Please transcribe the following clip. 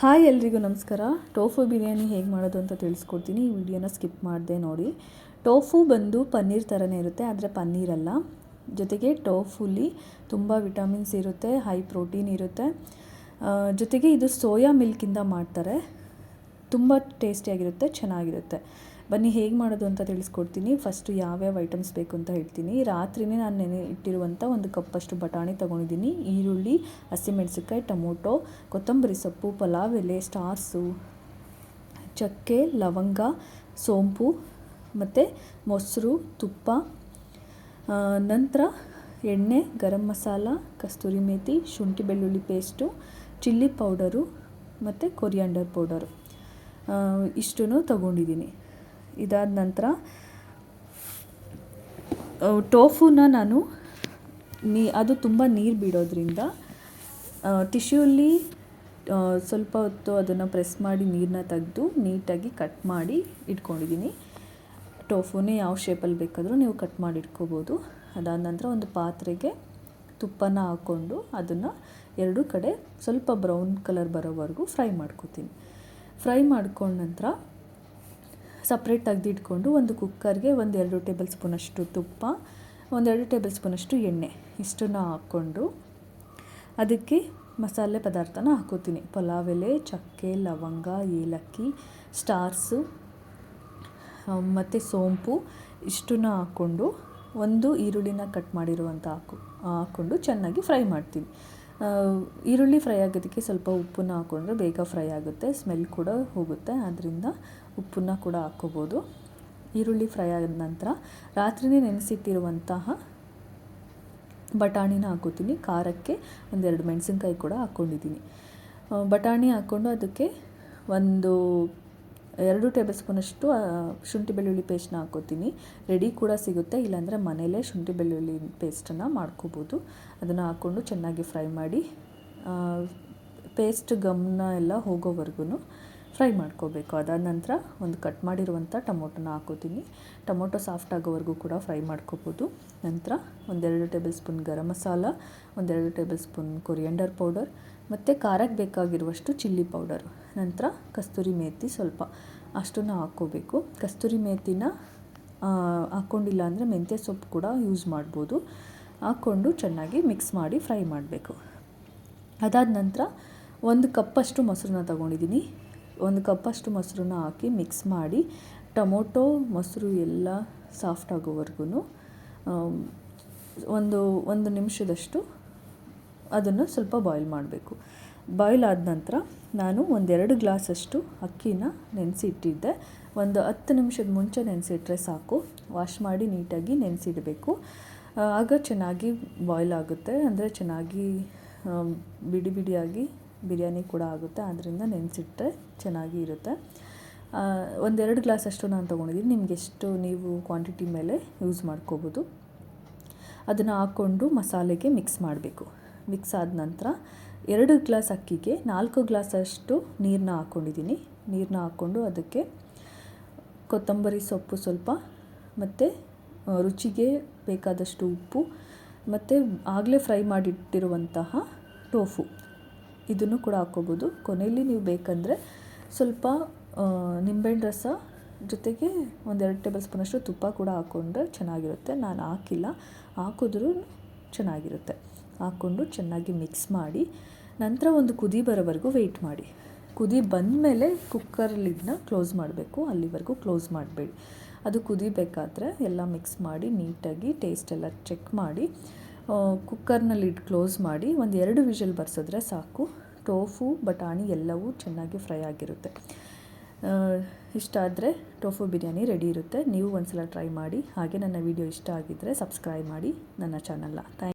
Hi ಎಲ್ರಿಗೂ ನಮಸ್ಕಾರ. Tofu biryani ಹೇಗೆ ಮಾಡೋದು ಅಂತ ತಿಳಿಸ್ಕೊಡ್ತೀನಿ. ಈ ವಿಡಿಯೋನ ಸ್ಕಿಪ್ ಮಾಡಿದೆ ನೋಡಿ. ಟೋಫು ಬಂದು ಪನ್ನೀರ್ ಥರನೇ ಇರುತ್ತೆ, ಆದರೆ ಪನ್ನೀರಲ್ಲ. ಜೊತೆಗೆ ಟೋಫುಲಿ ತುಂಬ ವಿಟಮಿನ್ಸ್ ಇರುತ್ತೆ, ಹೈ ಪ್ರೋಟೀನ್ ಇರುತ್ತೆ. ಜೊತೆಗೆ ಇದು ಸೋಯಾ ಮಿಲ್ಕಿಂದ ಮಾಡ್ತಾರೆ. ತುಂಬ ಟೇಸ್ಟಿಯಾಗಿರುತ್ತೆ ಚೆನ್ನಾಗಿರುತ್ತೆ. ಬನ್ನಿ, ಹೇಗೆ ಮಾಡೋದು ಅಂತ ತಿಳಿಸ್ಕೊಡ್ತೀನಿ. ಫಸ್ಟು ಯಾವ್ಯಾವ ಐಟಮ್ಸ್ ಬೇಕು ಅಂತ ಹೇಳ್ತೀನಿ. ರಾತ್ರಿನೇ ನಾನು ನೆನೆ ಇಟ್ಟಿರುವಂಥ ಒಂದು ಕಪ್ಪಷ್ಟು ಬಟಾಣಿ ತೊಗೊಂಡಿದ್ದೀನಿ. ಈರುಳ್ಳಿ ಹಸಿಮೆಣಸಿನ್ಕಾಯಿ ಟೊಮೊಟೊ, ಕೊತ್ತಂಬರಿ ಸೊಪ್ಪು, ಪಲಾವ್, ಎಲೆ, ಸ್ಟಾರ್ಸು, ಚಕ್ಕೆ, ಲವಂಗ, ಸೋಂಪು, ಮತ್ತು ಮೊಸರು, ತುಪ್ಪ ನಂತರ ಎಣ್ಣೆ, ಗರಂ ಮಸಾಲ, ಕಸ್ತೂರಿ ಮೇಥಿ ಶುಂಠಿ ಬೆಳ್ಳುಳ್ಳಿ ಪೇಸ್ಟು ಚಿಲ್ಲಿ ಪೌಡರು, ಮತ್ತು ಕೊರಿಯಾಂಡರ್ ಪೌಡರು ಇಷ್ಟನ್ನು ತಗೊಂಡಿದ್ದೀನಿ. ಇದಾದ ನಂತರ ಟೋಫುನ ನಾನು ನೀ, ಅದು ತುಂಬ ನೀರು ಬಿಡೋದ್ರಿಂದ ಟಿಶ್ಯೂಲಿ ಸ್ವಲ್ಪ ಹೊತ್ತು ಅದನ್ನು ಪ್ರೆಸ್ ಮಾಡಿ ನೀರನ್ನ ತೆಗೆದು ನೀಟಾಗಿ ಕಟ್ ಮಾಡಿ ಇಟ್ಕೊಂಡಿದ್ದೀನಿ. ಟೋಫುನೇ ಯಾವ ಶೇಪಲ್ಲಿ ಬೇಕಾದರೂ ನೀವು ಕಟ್ ಮಾಡಿ ಇಟ್ಕೋಬೋದು. ಅದಾದ ನಂತರ ಒಂದು ಪಾತ್ರೆಗೆ ತುಪ್ಪನ ಹಾಕ್ಕೊಂಡು ಅದನ್ನು ಎರಡು ಕಡೆ ಸ್ವಲ್ಪ ಬ್ರೌನ್ ಕಲರ್ ಬರೋವರೆಗೂ ಫ್ರೈ ಮಾಡ್ಕೋತೀನಿ. ಫ್ರೈ ಮಾಡ್ಕೊಂಡ ನಂತರ ಸಪ್ರೇಟ್ ತೆಗೆದಿಟ್ಕೊಂಡು ಒಂದು ಕುಕ್ಕರ್ಗೆ ಒಂದೆರಡು ಟೇಬಲ್ ಸ್ಪೂನಷ್ಟು ತುಪ್ಪ, ಒಂದೆರಡು ಟೇಬಲ್ ಸ್ಪೂನಷ್ಟು ಎಣ್ಣೆ ಇಷ್ಟನ್ನು ಹಾಕ್ಕೊಂಡು ಅದಕ್ಕೆ ಮಸಾಲೆ ಪದಾರ್ಥನ ಹಾಕೋತೀನಿ. ಪಲಾವ್ ಎಲೆ, ಚಕ್ಕೆ, ಲವಂಗ, ಏಲಕ್ಕಿ ಸ್ಟಾರ್ಸು ಮತ್ತು ಸೋಂಪು ಇಷ್ಟನ್ನ ಹಾಕ್ಕೊಂಡು ಒಂದು ಈರುಳ್ಳಿನ ಕಟ್ ಮಾಡಿರುವಂಥ ಹಾಕು, ಹಾಕ್ಕೊಂಡು ಚೆನ್ನಾಗಿ ಫ್ರೈ ಮಾಡ್ತೀನಿ. ಈರುಳ್ಳಿ ಫ್ರೈ ಆಗೋದಕ್ಕೆ ಸ್ವಲ್ಪ ಉಪ್ಪನ್ನ ಹಾಕ್ಕೊಂಡ್ರೆ ಬೇಗ ಫ್ರೈ ಆಗುತ್ತೆ, ಸ್ಮೆಲ್ ಕೂಡ ಹೋಗುತ್ತೆ ಆದ್ದರಿಂದ ಉಪ್ಪನ್ನ ಕೂಡ ಹಾಕ್ಕೋಬೋದು ಈರುಳ್ಳಿ ಫ್ರೈ ಆದ ನಂತರ ರಾತ್ರಿನೇ ನೆನೆಸಿಟ್ಟಿರುವಂತಹ ಬಟಾಣಿನ ಹಾಕೋತೀನಿ, ಖಾರಕ್ಕೆ ಒಂದೆರಡು ಮೆಣಸಿನ್ಕಾಯಿ ಕೂಡ ಹಾಕ್ಕೊಂಡಿದ್ದೀನಿ ಬಟಾಣಿ ಹಾಕ್ಕೊಂಡು ಅದಕ್ಕೆ ಒಂದು ಎರಡು ಟೇಬಲ್ ಸ್ಪೂನಷ್ಟು ಶುಂಠಿ ಬೆಳ್ಳುಳ್ಳಿ ಪೇಸ್ಟ್ನ ಹಾಕೋತೀನಿ ರೆಡಿ ಕೂಡ ಸಿಗುತ್ತೆ, ಇಲ್ಲಾಂದರೆ ಮನೇಲೇ ಶುಂಠಿ ಬೆಳ್ಳುಳ್ಳಿ ಪೇಸ್ಟನ್ನು ಮಾಡ್ಕೋಬೋದು. ಅದನ್ನು ಹಾಕ್ಕೊಂಡು ಚೆನ್ನಾಗಿ ಫ್ರೈ ಮಾಡಿ ಪೇಸ್ಟ್ ಗಮ್ನ ಎಲ್ಲ ಹೋಗೋವರೆಗೂ ಫ್ರೈ ಮಾಡ್ಕೋಬೇಕು. ಅದಾದ ನಂತರ ಒಂದು ಕಟ್ ಮಾಡಿರುವಂಥ ಟೊಮೊಟೊನ ಹಾಕೋತೀನಿ ಟೊಮೊಟೊ ಸಾಫ್ಟ್ ಆಗೋವರೆಗೂ ಕೂಡ ಫ್ರೈ ಮಾಡ್ಕೋಬೋದು. ನಂತರ ಒಂದೆರಡು ಟೇಬಲ್ ಸ್ಪೂನ್ ಗರಂ ಮಸಾಲ, ಒಂದೆರಡು ಟೇಬಲ್ ಸ್ಪೂನ್ ಕೊರಿಯಂಡರ್ ಪೌಡರ್ ಮತ್ತು ಖಾರಕ್ಕೆ ಬೇಕಾಗಿರುವಷ್ಟು ಚಿಲ್ಲಿ ಪೌಡರು ನಂತರ ಕಸ್ತೂರಿ ಮೇತಿ ಸ್ವಲ್ಪ ಅಷ್ಟನ್ನು ಹಾಕ್ಕೋಬೇಕು. ಕಸ್ತೂರಿ ಮೇಥಿನ ಹಾಕ್ಕೊಂಡಿಲ್ಲ ಅಂದರೆ ಮೆಂತ್ಯ ಸೊಪ್ಪು ಕೂಡ ಯೂಸ್ ಮಾಡ್ಬೋದು. ಹಾಕ್ಕೊಂಡು ಚೆನ್ನಾಗಿ ಮಿಕ್ಸ್ ಮಾಡಿ ಫ್ರೈ ಮಾಡಬೇಕು. ಅದಾದ ನಂತರ ಒಂದು ಕಪ್ಪಷ್ಟು ಮೊಸರನ್ನ ತಗೊಂಡಿದ್ದೀನಿ. ಒಂದು ಕಪ್ಪಷ್ಟು ಮೊಸರನ್ನ ಹಾಕಿ ಮಿಕ್ಸ್ ಮಾಡಿ ಟೊಮೊಟೊ, ಮೊಸರು ಎಲ್ಲ ಸಾಫ್ಟ್ ಆಗೋವರೆಗೂ ಒಂದು ಒಂದು ನಿಮಿಷದಷ್ಟು ಅದನ್ನು ಸ್ವಲ್ಪ ಬಾಯ್ಲ್ ಮಾಡಬೇಕು. ಬಾಯ್ಲ್ ಆದ ನಂತರ ನಾನು ಒಂದೆರಡು ಗ್ಲಾಸಷ್ಟು ಅಕ್ಕಿನ ನೆನೆಸಿ ಇಟ್ಟಿದ್ದೆ ಒಂದು ಹತ್ತು ನಿಮಿಷದ ಮುಂಚೆ ನೆನೆಸಿಟ್ರೆ ಸಾಕು. ವಾಶ್ ಮಾಡಿ ನೀಟಾಗಿ ನೆನೆಸಿಡಬೇಕು. ಆಗ ಚೆನ್ನಾಗಿ ಬಾಯ್ಲ್ ಆಗುತ್ತೆ. ಅಂದರೆ ಚೆನ್ನಾಗಿ ಬಿಡಿ ಬಿಡಿಯಾಗಿ ಬಿರಿಯಾನಿ ಕೂಡ ಆಗುತ್ತೆ. ಆದ್ದರಿಂದ ನೆನೆಸಿಟ್ರೆ ಚೆನ್ನಾಗಿ ಇರುತ್ತೆ. ಒಂದೆರಡು ಒಂದೆರಡು ಗ್ಲಾಸಷ್ಟು ನಾನು ತೊಗೊಂಡಿದ್ದೀನಿ. ನಿಮ್ಗೆ ಎಷ್ಟು, ನೀವು ಕ್ವಾಂಟಿಟಿ ಮೇಲೆ ಯೂಸ್ ಮಾಡ್ಕೋಬೋದು. ಅದನ್ನು ಹಾಕ್ಕೊಂಡು ಮಸಾಲೆಗೆ ಮಿಕ್ಸ್ ಮಾಡಬೇಕು. ಮಿಕ್ಸ್ ಆದ ನಂತರ ಎರಡು ಗ್ಲಾಸ್ ಅಕ್ಕಿಗೆ ನಾಲ್ಕು ಗ್ಲಾಸಷ್ಟು ನೀರನ್ನ ಹಾಕ್ಕೊಂಡಿದ್ದೀನಿ. ನೀರನ್ನ ಹಾಕ್ಕೊಂಡು ಅದಕ್ಕೆ ಕೊತ್ತಂಬರಿ ಸೊಪ್ಪು ಸ್ವಲ್ಪ, ಮತ್ತು ರುಚಿಗೆ ಬೇಕಾದಷ್ಟು ಉಪ್ಪು, ಮತ್ತು ಆಗಲೇ ಫ್ರೈ ಮಾಡಿಟ್ಟಿರುವಂತಹ ಟೋಫು. ಇದನ್ನು ಕೂಡ ಹಾಕ್ಕೋಬೋದು. ಕೊನೆಯಲ್ಲಿ ನೀವು ಬೇಕಂದರೆ ಸ್ವಲ್ಪ ನಿಂಬೆಹಣ್ಣು ರಸ ಜೊತೆಗೆ ಒಂದೆರಡು ಟೇಬಲ್ ಸ್ಪೂನಷ್ಟು ತುಪ್ಪ ಕೂಡ ಹಾಕ್ಕೊಂಡ್ರೆ ಚೆನ್ನಾಗಿರುತ್ತೆ. ನಾನು ಹಾಕಿಲ್ಲ. ಹಾಕಿದ್ರೂ ಚೆನ್ನಾಗಿರುತ್ತೆ. ಹಾಕ್ಕೊಂಡು ಚೆನ್ನಾಗಿ ಮಿಕ್ಸ್ ಮಾಡಿ ನಂತರ ಒಂದು ಕುದಿ ಬರೋವರೆಗೂ ವೆಯ್ಟ್ ಮಾಡಿ. ಕುದಿ ಬಂದಮೇಲೆ ಕುಕ್ಕರ್ ಲಿಡ್ನ ಕ್ಲೋಸ್ ಮಾಡಬೇಕು. ಅಲ್ಲಿವರೆಗೂ ಕ್ಲೋಸ್ ಮಾಡಬೇಡಿ. ಅದು ಕುದಿಬೇಕಾದ್ರೆ ಎಲ್ಲ ಮಿಕ್ಸ್ ಮಾಡಿ ನೀಟಾಗಿ ಟೇಸ್ಟ್ ಎಲ್ಲ ಚೆಕ್ ಮಾಡಿ ಕುಕ್ಕರ್ನ ಲಿಡ್ ಕ್ಲೋಸ್ ಮಾಡಿ ಒಂದು ಎರಡು ವಿಷಲ್ ಬರ್ಸಿದ್ರೆ ಸಾಕು. ಟೋಫು ಬಟಾಣಿ ಎಲ್ಲವೂ ಚೆನ್ನಾಗಿ ಫ್ರೈ ಆಗಿರುತ್ತೆ. ಇಷ್ಟ ಆದರೆ ಟೋಫು ಬಿರಿಯಾನಿ ರೆಡಿ ಇರುತ್ತೆ. ನೀವು ಒಂದ್ಸಲ ಟ್ರೈ ಮಾಡಿ. ಹಾಗೆ ನನ್ನ ವಿಡಿಯೋ ಇಷ್ಟ ಆಗಿದ್ದರೆ ಸಬ್ಸ್ಕ್ರೈಬ್ ಮಾಡಿ. ನನ್ನ ಚಾನಲ್ನ ಥ್ಯಾಂಕ್